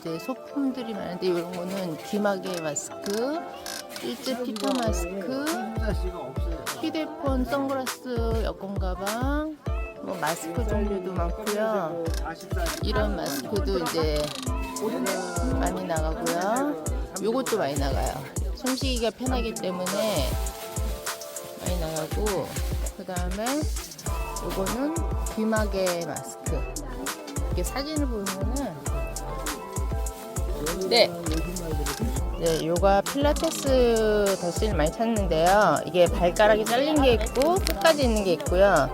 이제 소품들이 많은데 이런 거는 귀마개 마스크, 일제 피파 마스크, 휴대폰, 선글라스, 여권 가방, 뭐 마스크 종류도 많고요. 이런 마스크도 이제 많이 나가고요. 요것도 많이 나가요. 손쉬기가 편하기 때문에 많이 나가고 그 다음에 요거는 귀마개 마스크. 이렇게 사진을 보면은 네. 네, 요가 필라테스 덧실 많이 찾는데요. 이게 발가락이 잘린 게 있고 끝까지 있는 게 있고요.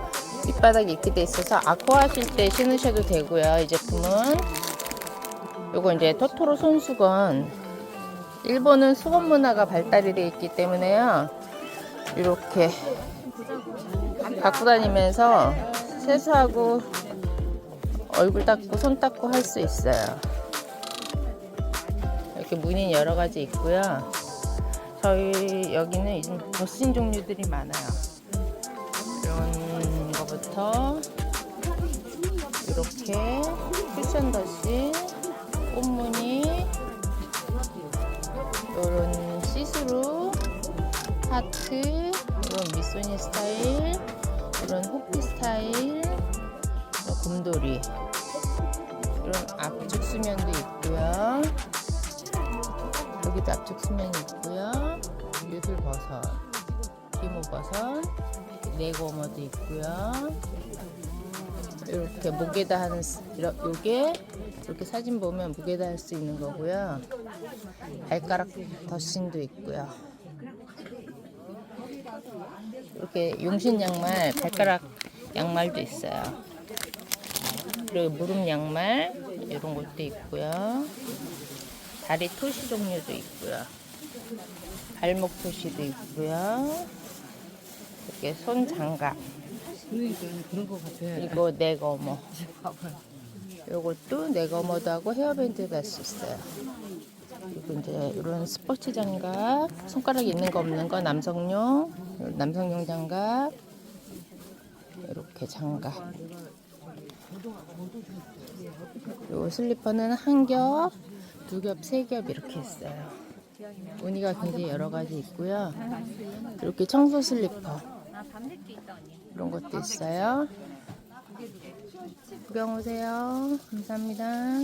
밑바닥이 이렇게 돼 있어서 아쿠아 하실 때 신으셔도 되고요. 이 제품은 요거 이제 토토로 손수건. 일본은 수건 문화가 발달이 되어 있기 때문에요. 이렇게 갖고 다니면서 세수하고 얼굴 닦고 손 닦고 할 수 있어요. 이렇게 무늬 여러 가지 있고요. 저희 여기는 이제 버스인 종류들이 많아요. 이런 거부터 이렇게 쿠션 덧신, 꽃무늬, 이런 시스루, 하트, 이런 미소니 스타일, 이런 호피 스타일, 곰돌이, 이런 압축 수면도 있고요. 여기도 압축 수면이 있고요. 유술버섯, 기모버섯, 네고머도 있고요. 이렇게 목에다 하는 요게 이렇게 사진 보면 목에다 할 수 있는 거고요. 발가락 덧신도 있고요. 이렇게 용신 양말, 발가락 양말도 있어요. 그리고 무릎 양말 이런 것도 있고요. 다리 토시 종류도 있고요. 발목 토시도 있고요. 이렇게 손 장갑. 이거 네거머. 요것도 네거머도 하고 헤어밴드도 할 수 있어요. 그리고 이제 이런 스포츠 장갑, 손가락에 있는 거 없는 거 남성용, 남성용 장갑, 이렇게 장갑. 요 슬리퍼는 한 겹, 두 겹, 세 겹 이렇게 있어요. 무늬가 굉장히 여러 가지 있고요. 이렇게 청소 슬리퍼. 이런 것도 있어요. 구경 오세요. 감사합니다.